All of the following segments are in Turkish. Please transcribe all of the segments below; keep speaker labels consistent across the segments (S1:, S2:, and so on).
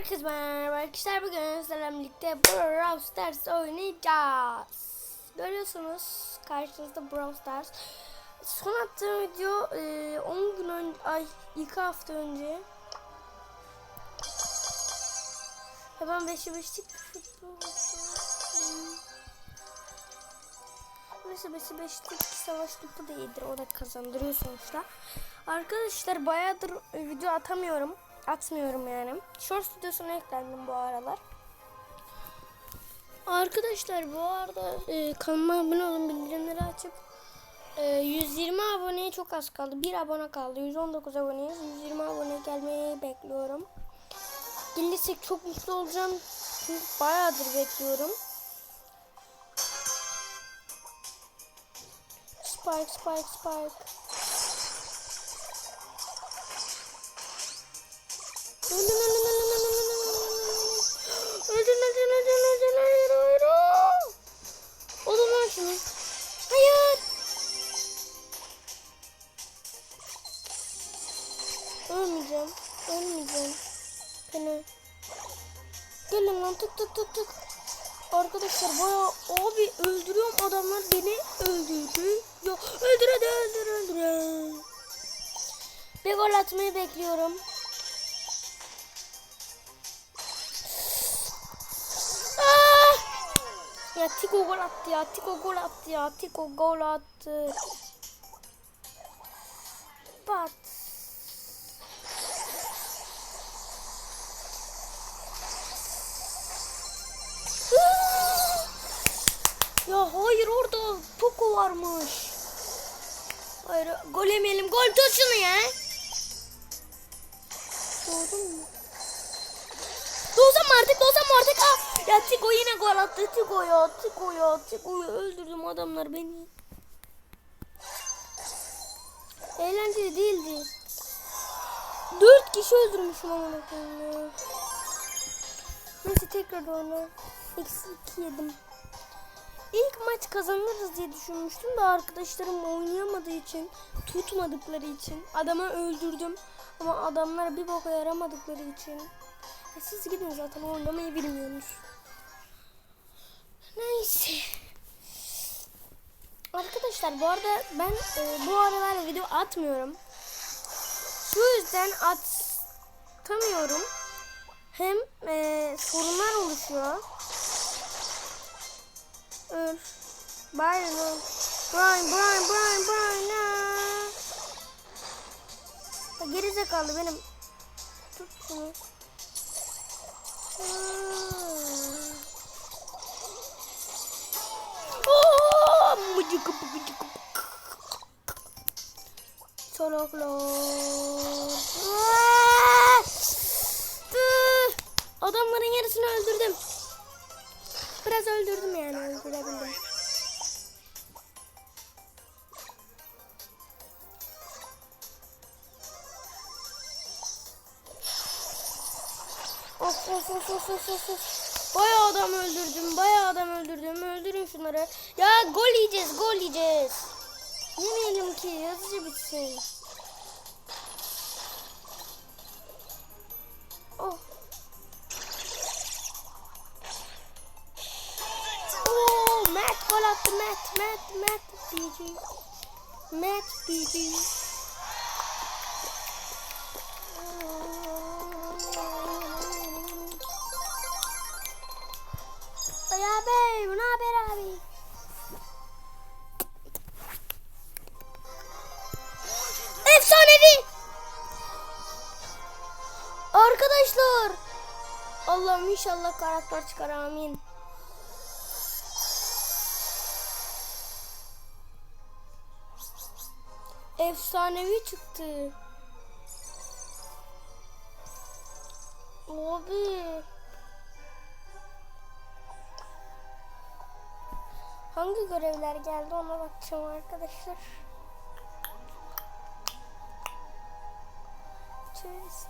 S1: Herkese merhaba arkadaşlar. Bugün sizlerle birlikte Brawl Stars oynayacağız. Görüyorsunuz karşınızda Brawl Stars. Son attığım video e, 10 gün önce, ay 2 hafta önce. Hemen 5'e 5'lik futbol. Neyse 5'e 5'lik savaş topu değildir. O da kazandırıyor sonuçta. Arkadaşlar bayağıdır e, video atamıyorum. Atmıyorum yani. Short stüdyosuna eklendim bu aralar. Arkadaşlar bu arada e, kanalıma abone olun bildirimleri açıp e, 120 aboneye çok az kaldı. Bir abone kaldı. 119 aboneyiz. 120 abone gelmeyi bekliyorum. Gelirsek çok mutlu olacağım. Çünkü bayağıdır bekliyorum. Spike, spike, spike. Öldün, öldün, öldün, öldün, öldün. Öldün, öldün, öldün, öldün, hayır, hayır. Oğlum lan şunu. Hayır. Ölmeyeceğim, ölmeyeceğim. Beni. Gelin lan tık tık tık tık. Arkadaşlar baya abi öldürüyorum adamlar beni öldürdü. Ya öldür hadi öldür öldür. Bir gol atmayı bekliyorum. Ya Tiko gol attı ya. Tiko gol attı ya. Tiko gol attı. Ah! Ya hayır orada Poco varmış. Hayır gol yemeyelim. Gol tut ya. Doğdun mu? Mı artık mı artık? Ah! Ya Tigo yine gol attı. Tigo ya Tigo ya Tigo ya öldürdüm adamlar beni. Eğlenceli değildi. Dört kişi öldürmüşüm amına koyayım ya. Neyse tekrar oyna. Eksi iki yedim. İlk maç kazanırız diye düşünmüştüm de arkadaşlarım oynayamadığı için, tutmadıkları için adamı öldürdüm. Ama adamlar bir boka yaramadıkları için. E siz gidin zaten oynamayı bilmiyorsunuz. Neyse. Arkadaşlar bu arada ben e, bu aralar video atmıyorum. Şu yüzden atamıyorum. Hem e, sorunlar oluşuyor. Öl. Byron öl. Brian, Brian, Brian, Brian. Ya geri zekalı benim. Tut şunu. Tüh! Adamların yarısını öldürdüm. Biraz öldürdüm yani öldürebildim. Of of of of of of. Bayağı adam öldürdüm. Bayağı adam öldürdüm. Öldürün şunları. Ya gol yiyeceğiz. Gol yiyeceğiz. Yemeyelim ki. Yazıcı bitsin. Oh. Oo, Matt gol attı. Matt, Matt, Matt. BG. Matt BG. Ay abi, bu ne haber abi? Efsanevi! Arkadaşlar! Allah'ım inşallah karakter çıkar amin. Efsanevi çıktı. Abi. Hangi görevler geldi ona bakacağım arkadaşlar. Çevresi.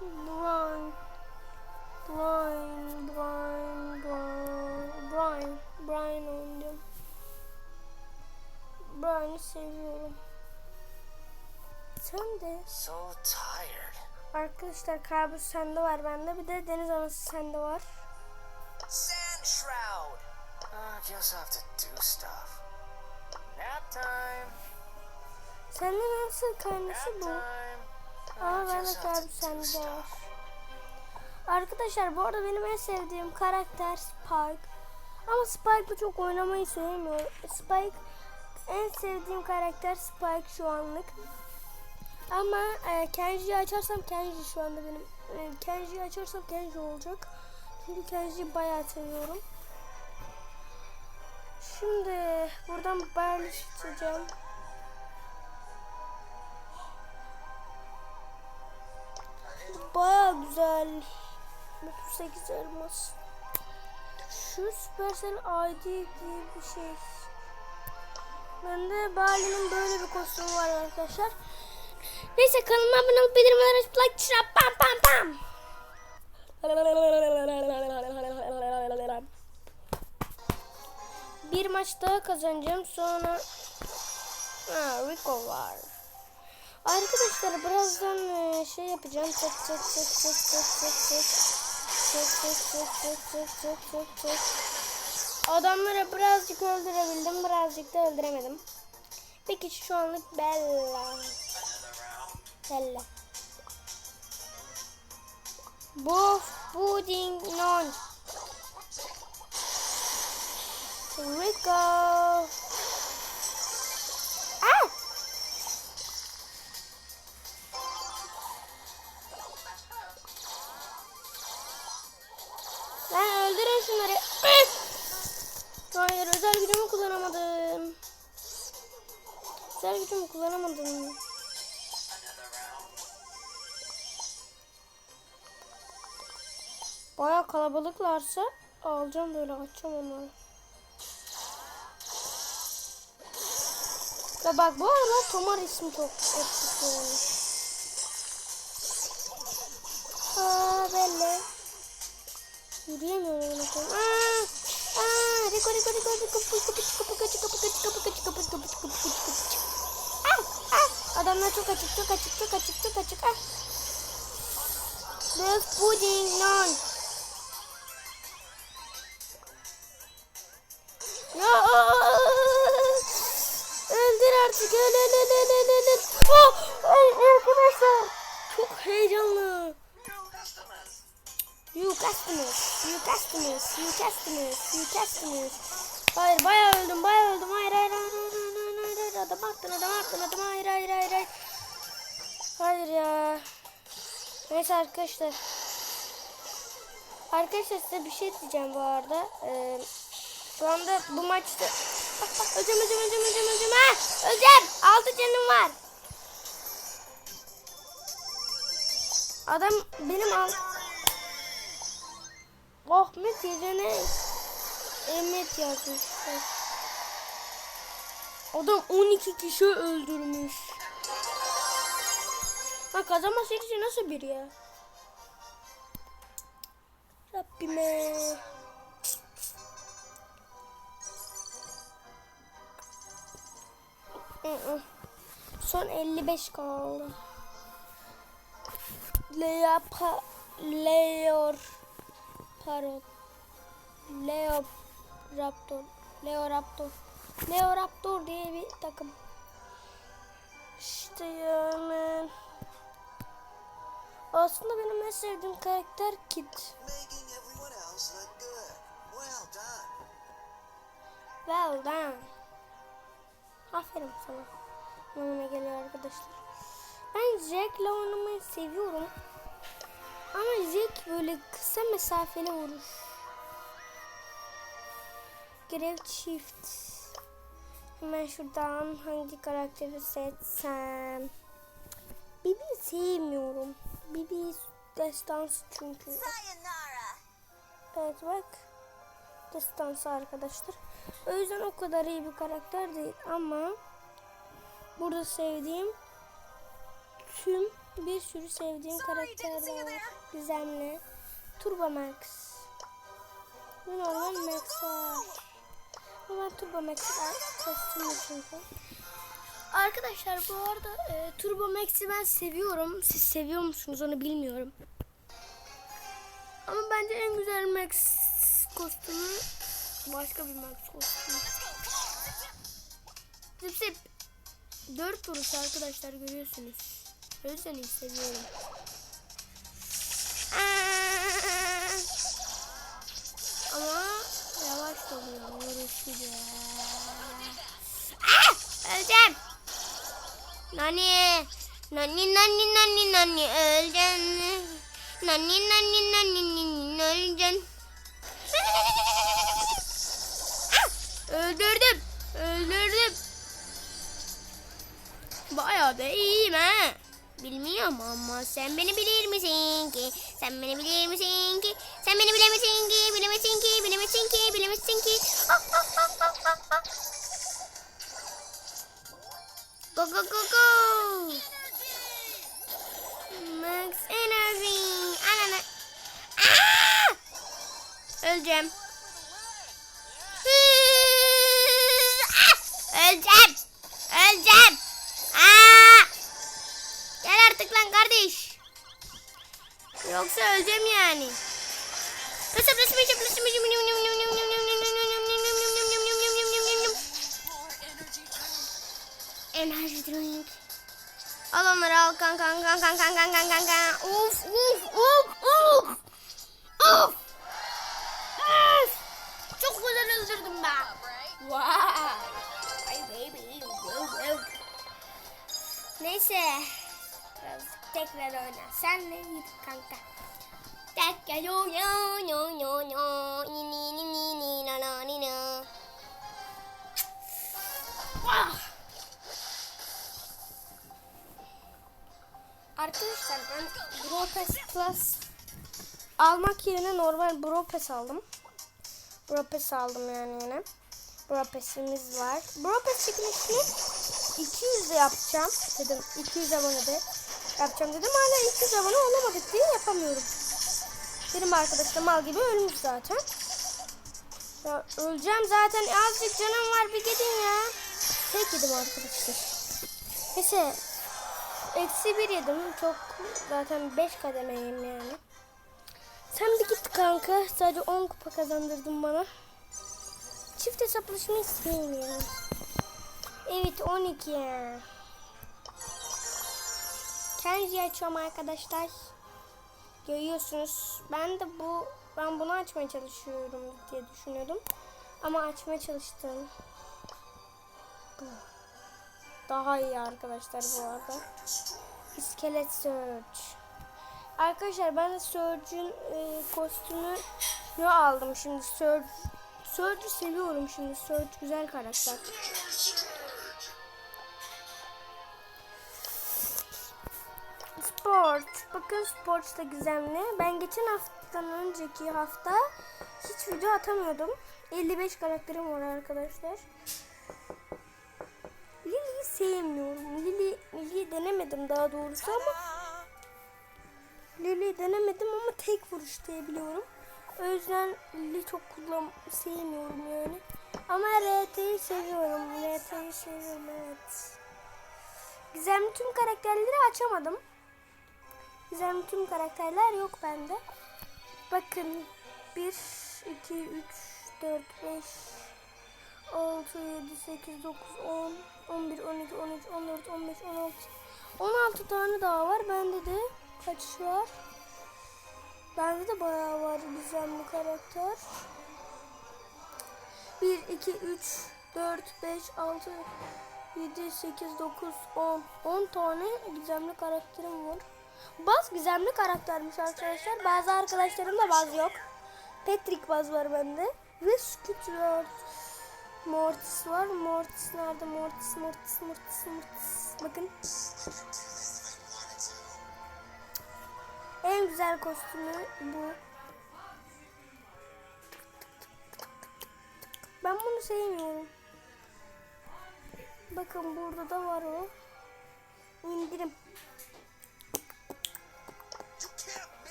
S1: Blind. Blind, blind, blind, blind, blind seviyorum. Sen de.
S2: So tired.
S1: Arkadaşlar kabus sende var bende. Bir de deniz anası sende var.
S2: Sand shroud. I have to do stuff. Nap time.
S1: Sende nasıl
S2: Nap
S1: karnesi bu?
S2: Uh,
S1: bende kabus sende var. Arkadaşlar bu arada benim en sevdiğim karakter Spike. Ama Spike'ı çok oynamayı sevmiyorum. Spike en sevdiğim karakter Spike şu anlık. Ama e, Kenji'yi açarsam Kenji şu anda benim. E, Kenji'yi açarsam Kenji olacak. Çünkü Kenji'yi bayağı seviyorum. Şimdi buradan Barley çıkacağım. Bayağı güzel. 38 elmas. Şu Supercell ID diye bir şey. Bende Bali'nin böyle bir kostümü var arkadaşlar. Neyse kanalıma abone olup bildirimleri açıp like tuşuna pam pam pam. Bir maç daha kazanacağım sonra ha, Rico var. Arkadaşlar birazdan e, şey yapacağım. Çık çık çık çık çık çık çık. Çık çık çık çık çık çık çık çık. Adamları birazcık öldürebildim. Birazcık da öldüremedim. Kişi şu anlık Bella. Bella. Bu pudding non. Rico. Ah! Lan öldürün şunları. Hayır özel gücümü kullanamadım. Özel gücümü kullanamadım. Baya kalabalıklarsa alacağım böyle açacağım onları. Ve bak bu arada Tomar ismi çok eksik yani. Aa belli. Yürüyemiyorum ona koyayım. Aa! Aa! Riko riko riko riko pıçı pıçı kapı kaçı kapı kaçı kapı kaçı kapı kapı kapı kapı Ah! Ah! Adamlar çok açık çok açık çok açık çok açık ah! Beef pudding non! Öldür artık öl öl öl öl öl, öl. Oh! Ay arkadaşlar çok heyecanlı. You customers, you customers, you customers, you customers. Hayır bayağı öldüm bayağı öldüm. Hayır hayır hayır hayır hayır hayır hayır. Adam attın adam attın adam hayır hayır hayır hayır. Hayır ya. Neyse arkadaşlar. Arkadaşlar size bir şey diyeceğim bu arada. Ee, şu anda bu maçta... Öleceğim öleceğim öleceğim öleceğim öleceğim. Ha, öleceğim. Altı canım var. Adam benim al... Ahmet yerine Emret yazmış. Adam 12 kişi öldürmüş. Ha kazanması için nasıl bir ya? Rabbime. Son 55 kaldı. Leapa Leor Parot Leo Raptor Leo Raptor Leo Raptor diye bir takım. İşte yani. Aslında benim en sevdiğim karakter Kit.
S3: Well done.
S1: Aferin sana. Anlamına geliyor arkadaşlar. Ben Jack'le oynamayı seviyorum. Ama Jack böyle kısa mesafeli vuruş. Görev çift. Hemen şuradan hangi karakteri seçsem. Bibi sevmiyorum. Bibi destansı çünkü.
S3: Sayonara.
S1: Evet bak. Destansı arkadaşlar. O yüzden o kadar iyi bir karakter değil ama burada sevdiğim tüm bir sürü sevdiğim karakterler var. Gizemli. Turbo Max. Bu normal Max var. Ama Turbo Max'i kostümü çünkü. Arkadaşlar bu arada e, Turbo Max'i ben seviyorum. Siz seviyor musunuz onu bilmiyorum. Ama bence en güzel Max kostümü başka bir Max kostümü. Zip zip. Dört vuruş arkadaşlar görüyorsunuz. O yüzden iyi seviyorum. Ama yavaş oluyor vuruş gibi. Öleceğim. Nani. Nani nani nani nani öleceksin. Nani nani nani nani öleceksin. Bayağı da iyiyim ha. Bilmiyorum ama sen beni bilir misin ki? Sen beni bilir misin ki? Sen beni bilir misin ki? Bilemezsin ki, bilemezsin ki, bilemezsin ki. Ah, ah, ah, ah, ah, ah. Go go go go. Max energy. Anana. Aa! Ah! Öleceğim. Öleceğim. gang gang gang gang gang gang gang. Of of of of. Of. Of. Çok güzel öldürdüm ben. Wow. My baby. Wow wow. Neyse. Biraz tekrar oyna. Sen de git kanka. Tekrar yo yo yo yo yo. Ni ni ni. Arkadaşlar ben Pass Plus almak yerine normal Pass aldım. Pass aldım yani yine. Pass'imiz var. Bro Pass çekilişini 200 de yapacağım dedim. 200 abone de yapacağım dedim. Hala 200 abone olamadık diye yapamıyorum. Benim arkadaşım mal gibi ölmüş zaten. Ya öleceğim zaten. Azıcık canım var bir gidin ya. Tek yedim arkadaşlar. Neyse. Eksi bir yedim. Çok zaten 5 kademeyim yani. Sen bir git kanka. Sadece 10 kupa kazandırdın bana. Çift hesaplaşma istemiyorum. Evet 12. Kenji açıyorum arkadaşlar. Görüyorsunuz. Ben de bu ben bunu açmaya çalışıyorum diye düşünüyordum. Ama açmaya çalıştım. Bu. Daha iyi arkadaşlar bu arada. İskelet Surge. Arkadaşlar ben Surge'ün e, kostümünü aldım. Şimdi Surge Surge'ü seviyorum şimdi. Surge güzel karakter. Sport. Bakın Sport da gizemli. Ben geçen haftadan önceki hafta hiç video atamıyordum. 55 karakterim var arkadaşlar. Lily'yi sevmiyorum. Lily, Lily'yi denemedim daha doğrusu ama Lily'yi denemedim ama tek vuruş diye biliyorum. O yüzden Lily çok kullan sevmiyorum yani. Ama RT'yi seviyorum. RT'yi seviyorum evet. Gizemli tüm karakterleri açamadım. Gizemli tüm karakterler yok bende. Bakın 1, 2, 3, 4, 5, 6, 7, 8, 9, 10, 11, 12, 13, 14, 15, 16. 16 tane daha var. Bende de kaç var? Bende de bayağı var gizemli karakter. 1, 2, 3, 4, 5, 6, 7, 8, 9, 10. 10 tane gizemli karakterim var. Baz gizemli karaktermiş arkadaşlar. Bazı arkadaşlarımda baz yok. Patrick baz var bende. Ve Scoot. Mortis var. Mortis nerede? Mortis, Mortis, Mortis, Mortis. Bakın. En güzel kostümü bu. Ben bunu sevmiyorum. Bakın burada da var o. İndirim.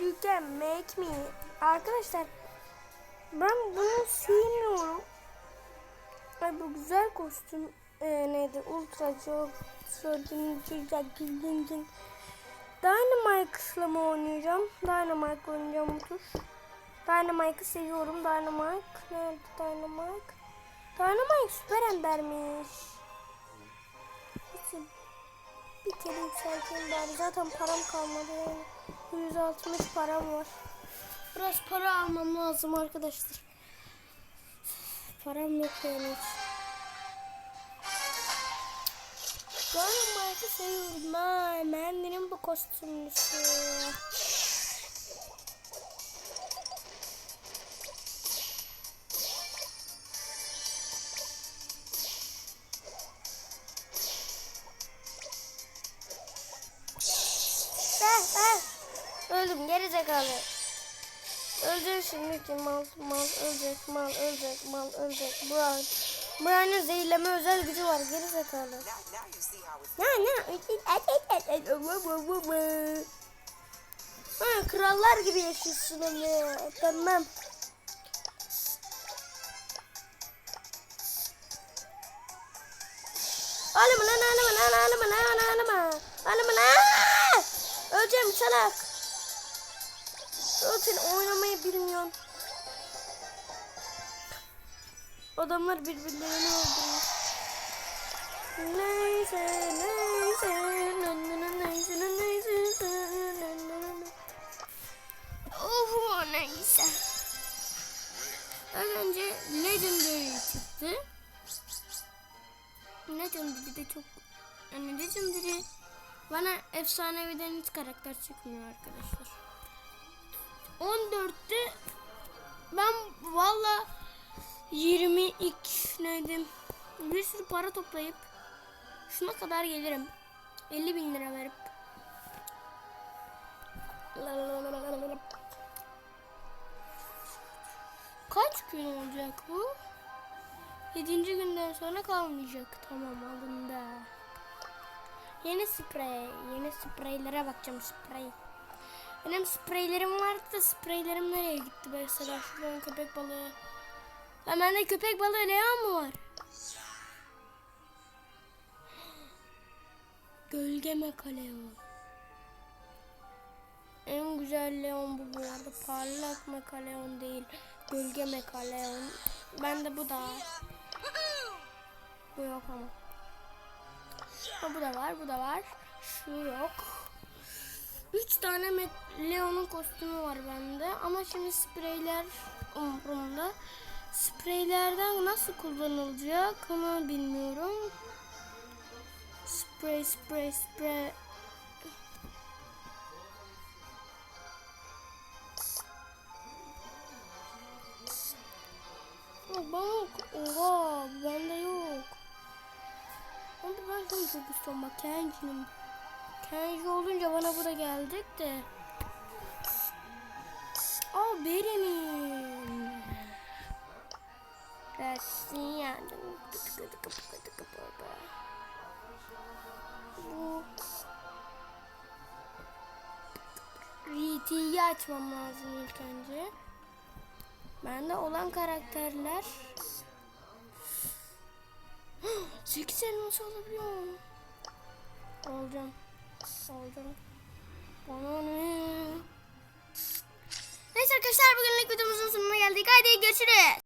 S3: You
S1: can make me. Arkadaşlar ben bunu sevmiyorum. Ay bu güzel kostüm. e, neydi? Ultra çok Dynamite'la mı oynayacağım? Dynamite oynayacağım bu tur. Dynamite'ı seviyorum. Dynamite. Nerede Dynamite? Dynamite süper endermiş. Neyse, Bir kere yükselteyim bari. Zaten param kalmadı yani. 160 param var. Biraz para almam lazım arkadaşlar. Param yok yani hiç. Dynamite'ı seviyorum ha. Beğendim bu kostümlüsü. Öldüm geri zekalı. Ölecek şimdi ki mal mal ölecek mal ölecek mal ölecek. Brian. Brian'ın zehirleme özel gücü var geri zekalı. Ne ne? Ha, krallar gibi yaşıyorsun öyle. Tamam. Ağlama lan ağlama lan ağlama lan ağlama. Ağlama lan. Öleceğim salak. Zaten oynamayı bilmiyorsun. Adamlar birbirlerini öldürüyor. Neyse neyse neyse neyse neyse Of neyse. Az önce Legendary çıktı. Legendary de çok yani Legendary bana efsaneviden hiç karakter çıkmıyor arkadaşlar. 14'te ben valla 22 neydim bir sürü para toplayıp şuna kadar gelirim. 50 bin lira verip. Kaç gün olacak bu? 7. günden sonra kalmayacak. Tamam alındı. Yeni sprey. Yeni spreylere bakacağım sprey. Benim spreylerim vardı da spreylerim nereye gitti mesela şuradan köpek balığı. Lan bende köpek balığı Leon mu var? Gölge mekaleon. En güzel Leon bu bu arada. Parlak mekaleon değil. Gölge mekaleon. Bende bu da. Bu yok ama. Ha, bu da var, bu da var. Şu yok. Üç tane Me- Leon'un kostümü var bende. Ama şimdi spreyler umurumda. Spreylerden nasıl kullanılacak onu bilmiyorum. Spray, spray. Yok bana oha bende yok. Ama ben de çok istiyorum bak Kenji'nin. Kenji olunca bana bu da gelecek de. Aa Beren'in. Dersin yani. Bu RT'yi açmam lazım ilk önce. Bende olan karakterler 8 elmas alabiliyorum. Alacağım. Alacağım. Bana ne? Neyse arkadaşlar bugünlük videomuzun sonuna geldik. Haydi görüşürüz.